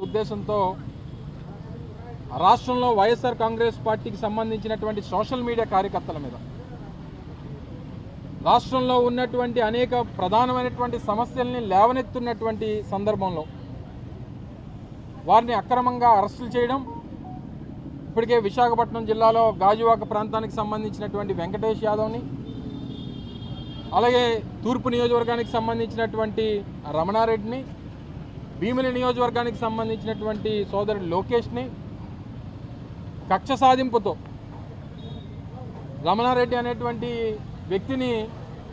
ఉద్దేశంతో రాష్ట్రంలో వైఎస్ఆర్ కాంగ్రెస్ పార్టీకి సంబంధించినటువంటి సోషల్ మీడియా కార్యకర్తల మీద రాష్ట్రంలో ఉన్నటువంటి అనేక ప్రధానమైనటువంటి సమస్యల్ని లేవనెత్తున్నటువంటి సందర్భంలో వారిని అక్రమంగా అరెస్టులు చేయడం ఇప్పటికే విశాఖపట్నం జిల్లాలో గాజువాక ప్రాంతానికి సంబంధించినటువంటి వెంకటేష్ యాదవ్ని అలాగే తూర్పు నియోజకవర్గానికి సంబంధించినటువంటి రమణారెడ్డిని భీమిలి నియోజకవర్గానికి సంబంధించినటువంటి సోదరుడు లోకేష్ని కక్ష సాధింపుతో రమణారెడ్డి అనేటువంటి వ్యక్తిని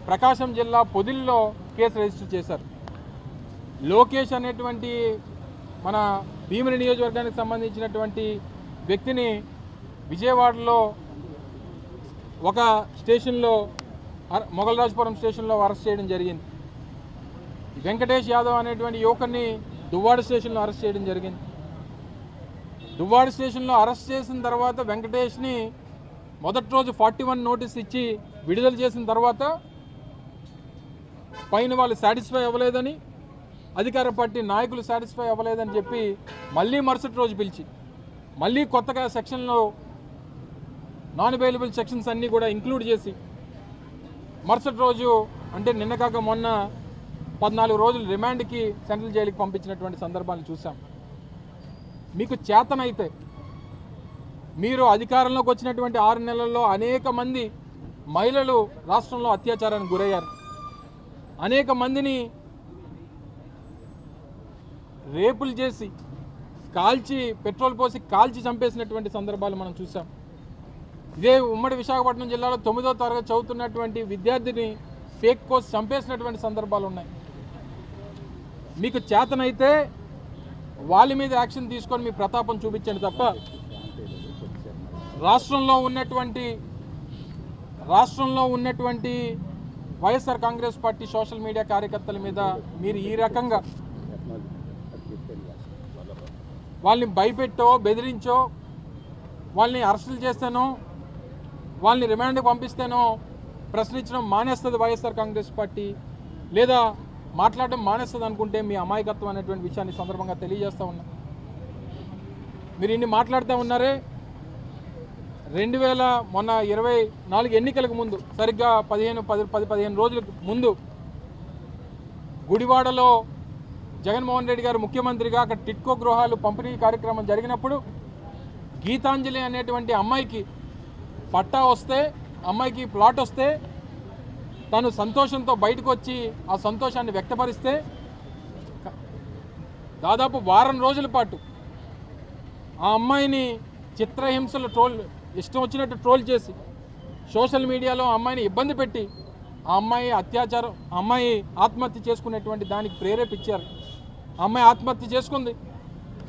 ప్రకాశం జిల్లా పొదిల్లో కేసు రిజిస్టర్ చేశారు. లోకేష్ అనేటువంటి మన భీమిలి నియోజకవర్గానికి సంబంధించినటువంటి వ్యక్తిని విజయవాడలో ఒక స్టేషన్లో మొగలరాజపురం స్టేషన్లో అరెస్ట్ చేయడం జరిగింది. వెంకటేష్ యాదవ్ అనేటువంటి యువకుడిని దువ్వాడ స్టేషన్లో అరెస్ట్ చేయడం జరిగింది. దువ్వాడ స్టేషన్లో అరెస్ట్ చేసిన తర్వాత వెంకటేష్ని మొదటి రోజు ఫార్టీ వన్ నోటీస్ ఇచ్చి విడుదల చేసిన తర్వాత పైన వాళ్ళు సాటిస్ఫై అవ్వలేదని అధికార పార్టీ నాయకులు సాటిస్ఫై అవ్వలేదని చెప్పి మళ్ళీ మరుసటి రోజు పిలిచి మళ్ళీ కొత్తగా సెక్షన్లో నాన్ అవైలబుల్ సెక్షన్స్ అన్నీ కూడా ఇంక్లూడ్ చేసి మరుసటి రోజు అంటే నిన్న కాక మొన్న పద్నాలుగు రోజులు రిమాండ్కి సెంట్రల్ జైలుకి పంపించినటువంటి సందర్భాలు చూసాం మీకు చేతనైతే మీరు అధికారంలోకి వచ్చినటువంటి ఆరు నెలల్లో అనేక మంది మహిళలు రాష్ట్రంలో అత్యాచారానికి గురయ్యారు. అనేక మందిని రేపులు చేసి కాల్చి పెట్రోల్ పోసి కాల్చి చంపేసినటువంటి సందర్భాలు మనం చూసాం ఇదే ఉమ్మడి విశాఖపట్నం జిల్లాలో తొమ్మిదో తరగతి చదువుతున్నటువంటి విద్యార్థిని ఫేక్ కోర్స్ చంపేసినటువంటి సందర్భాలు ఉన్నాయి. మీకు చేతనైతే వాళ్ళ మీద యాక్షన్ తీసుకొని మీ ప్రతాపం చూపించండి తప్ప రాష్ట్రంలో ఉన్నటువంటి రాష్ట్రంలో ఉన్నటువంటి YSR Congress party social media కార్యకర్తల మీద మీరు ఈ రకంగా వాళ్ళని భయపెట్టో బెదిరించో వాళ్ళని అరెస్టులు చేస్తానో వాళ్ళని రిమాండ్కి పంపిస్తేనో ప్రశ్నించడం మానేస్తుంది వైఎస్ఆర్ కాంగ్రెస్ పార్టీ లేదా మాట్లాడడం మానేస్తుంది అనుకుంటే మీ అమాయకత్వం అనేటువంటి విషయాన్ని సందర్భంగా తెలియజేస్తా ఉన్నా. మీరు ఇన్ని మాట్లాడుతూ ఉన్నారే? రెండు వేల మొన్న ఇరవై నాలుగు ఎన్నికలకు ముందు సరిగ్గా పదిహేను పది పది పదిహేను రోజులకు ముందు గుడివాడలో జగన్మోహన్ రెడ్డి గారు ముఖ్యమంత్రిగా అక్కడ టిట్కో గృహాలు పంపిణీ కార్యక్రమం జరిగినప్పుడు గీతాంజలి అనేటువంటి అమ్మాయికి పట్టా వస్తే అమ్మాయికి ప్లాట్ వస్తే తను సంతోషంతో బయటకు వచ్చి ఆ సంతోషాన్ని వ్యక్తపరిస్తే దాదాపు వారం రోజుల పాటు ఆ అమ్మాయిని చిత్రహింసలు ట్రోల్ ఇష్టం వచ్చినట్టు ట్రోల్ చేసి సోషల్ మీడియాలో అమ్మాయిని ఇబ్బంది పెట్టి ఆ అమ్మాయి అత్యాచారం అమ్మాయి ఆత్మహత్య చేసుకునేటువంటి దానికి ప్రేరేపించారు. అమ్మాయి ఆత్మహత్య చేసుకుంది.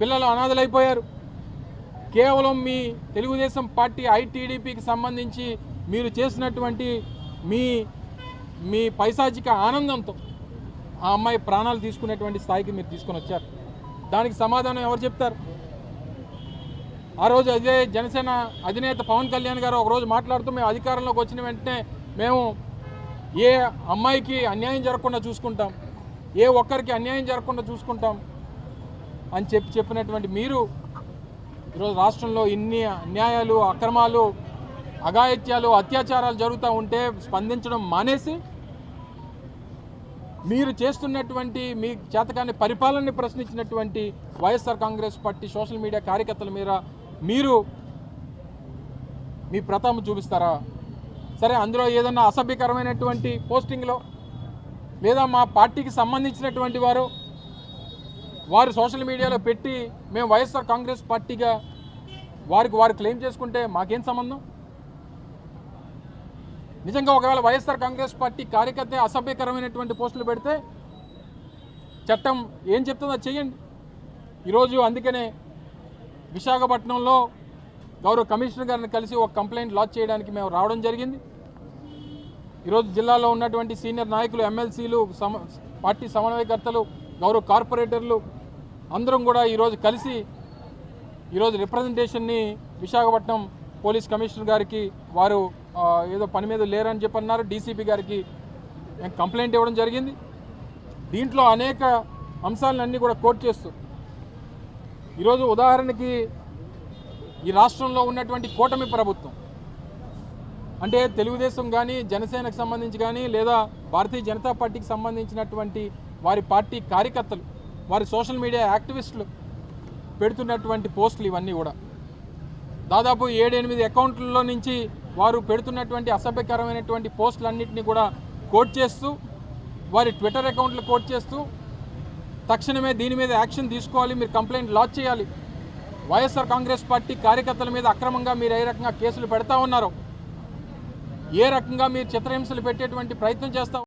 పిల్లలు అనాథలైపోయారు. కేవలం మీ తెలుగుదేశం పార్టీ ఐటీడీపీకి సంబంధించి మీరు చేసినటువంటి మీ మీ పైశాచిక ఆనందంతో ఆ అమ్మాయి ప్రాణాలు తీసుకునేటువంటి స్థాయికి మీరు తీసుకొని వచ్చారు. దానికి సమాధానం ఎవరు చెప్తారు? ఆ రోజు అదే జనసేన అధినేత పవన్ కళ్యాణ్ గారు ఒకరోజు మాట్లాడుతూ మేము అధికారంలోకి వచ్చిన వెంటనే మేము ఏ అమ్మాయికి అన్యాయం జరగకుండా చూసుకుంటాం ఏ ఒక్కరికి అన్యాయం జరగకుండా చూసుకుంటాం అని చెప్పి చెప్పినటువంటి మీరు ఈరోజు రాష్ట్రంలో ఇన్ని అన్యాయాలు అక్రమాలు అఘాయిత్యాలు అత్యాచారాలు జరుగుతూ ఉంటే స్పందించడం మానేసి మీరు చేస్తున్నటువంటి మీ చేతకాని పరిపాలనని ప్రశ్నించినటువంటి YSR Congress party social media కార్యకర్తల మీద మీరు మీ ప్రతాపం చూపిస్తారా? సరే అందులో ఏదన్నా అసభ్యకరమైనటువంటి పోస్టింగ్లో లేదా మా పార్టీకి సంబంధించినటువంటి వారు వారు సోషల్ మీడియాలో పెట్టి మేము వైఎస్ఆర్ కాంగ్రెస్ పార్టీగా వారికి వారు క్లెయిమ్ చేసుకుంటే మాకేం సంబంధం? నిజంగా ఒకవేళ వైఎస్ఆర్ కాంగ్రెస్ పార్టీ కార్యకర్త అసభ్యకరమైనటువంటి పోస్టులు పెడితే చట్టం ఏం చెప్తుందో చేయండి చెయ్యండి. ఈరోజు అందుకనే విశాఖపట్నంలో గౌరవ కమిషనర్ గారిని కలిసి ఒక కంప్లైంట్ లాంచ్ చేయడానికి మేము రావడం జరిగింది. ఈరోజు జిల్లాలో ఉన్నటువంటి సీనియర్ నాయకులు ఎమ్మెల్సీలు సమ పార్టీ సమన్వయకర్తలు గౌరవ కార్పొరేటర్లు అందరం కూడా ఈరోజు కలిసి ఈరోజు రిప్రజెంటేషన్ని విశాఖపట్నం పోలీస్ కమిషనర్ గారికి వారు ఏదో పని మీద లేరని చెప్పి అన్నారు. డీసీపీ గారికి కంప్లైంట్ ఇవ్వడం జరిగింది. దీంట్లో అనేక అంశాలన్నీ కూడా కోట్ చేస్తూ. ఈరోజు ఉదాహరణకి ఈ రాష్ట్రంలో ఉన్నటువంటి కూటమి ప్రభుత్వం అంటే తెలుగుదేశం కానీ జనసేనకు సంబంధించి కానీ లేదా భారతీయ జనతా పార్టీకి సంబంధించినటువంటి వారి పార్టీ కార్యకర్తలు వారి సోషల్ మీడియా యాక్టివిస్టులు పెడుతున్నటువంటి పోస్టులు ఇవన్నీ కూడా. దాదాపు ఏడెనిమిది అకౌంట్లలో నుంచి వారు పెడుతున్నటువంటి అసభ్యకరమైనటువంటి పోస్టులన్నింటినీ కూడా కోట్ చేస్తూ వారి ట్విట్టర్ అకౌంట్లు కోట్ చేస్తూ తక్షణమే దీని మీద యాక్షన్ తీసుకోవాలి మీరు కంప్లైంట్ లాంచ్ చేయాలి. వైఎస్ఆర్ కాంగ్రెస్ పార్టీ కార్యకర్తల మీద అక్రమంగా మీరు ఏ రకంగా కేసులు పెడతా ఉన్నారో ఏ రకంగా మీరు చిత్రహింసలు పెట్టేటువంటి ప్రయత్నం చేస్తా